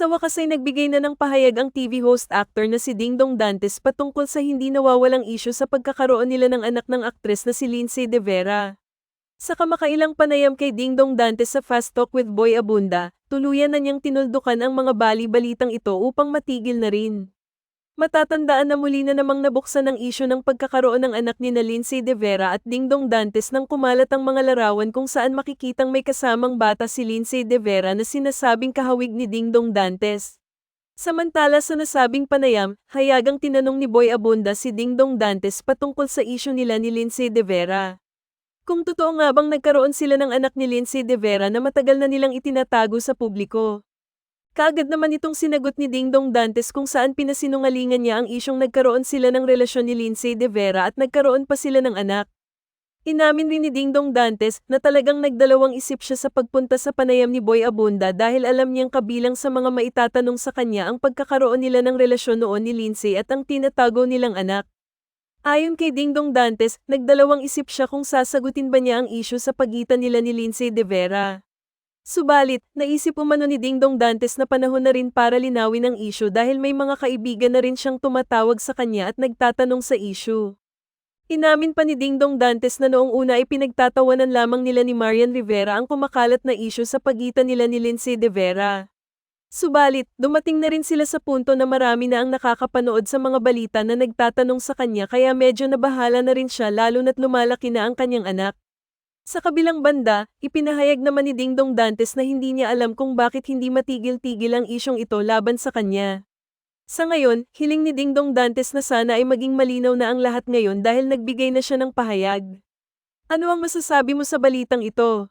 Sa wakas ay nagbigay na ng pahayag ang TV host actor na si Dingdong Dantes patungkol sa hindi nawawalang isyu sa pagkakaroon nila ng anak ng aktres na si Lindsay De Vera. Sa kamakailang panayam kay Dingdong Dantes sa Fast Talk with Boy Abunda, tuluyan na niyang tinuldukan ang mga bali-balitang ito upang matigil na rin. Matatandaan na muli na namang nabuksan ang isyu ng pagkakaroon ng anak ni na Lindsay De Vera at Dingdong Dantes nang kumalat ang mga larawan kung saan makikitang may kasamang bata si Lindsay De Vera na sinasabing kahawig ni Dingdong Dantes. Samantala sa nasabing panayam, hayagang tinanong ni Boy Abunda si Dingdong Dantes patungkol sa isyu nila ni Lindsay De Vera. Kung totoo nga bang nagkaroon sila ng anak ni Lindsay De Vera na matagal na nilang itinatago sa publiko. Kaagad naman itong sinagot ni Dingdong Dantes kung saan pinasinungalingan niya ang isyong nagkaroon sila ng relasyon ni Lindsay De Vera at nagkaroon pa sila ng anak. Inamin rin ni Dingdong Dantes na talagang nagdalawang isip siya sa pagpunta sa panayam ni Boy Abunda dahil alam niyang kabilang sa mga maitatanong sa kanya ang pagkakaroon nila ng relasyon noon ni Lindsay at ang tinatago nilang anak. Ayon kay Dingdong Dantes, nagdalawang isip siya kung sasagutin ba niya ang isyu sa pagitan nila ni Lindsay De Vera. Subalit, naisip umano ni Dingdong Dantes na panahon na rin para linawin ang isyu dahil may mga kaibigan na rin siyang tumatawag sa kanya at nagtatanong sa isyu. Inamin pa ni Dingdong Dantes na noong una ay pinagtatawanan lamang nila ni Marian Rivera ang kumakalat na isyu sa pagitan nila ni Lindsay De Vera. Subalit, dumating na rin sila sa punto na marami na ang nakakapanood sa mga balita na nagtatanong sa kanya kaya medyo nabahala na rin siya lalo na't lumalaki na ang kanyang anak. Sa kabilang banda, ipinahayag naman ni Dingdong Dantes na hindi niya alam kung bakit hindi matigil-tigil ang isyong ito laban sa kanya. Sa ngayon, hiling ni Dingdong Dantes na sana ay maging malinaw na ang lahat ngayon dahil nagbigay na siya ng pahayag. Ano ang masasabi mo sa balitang ito?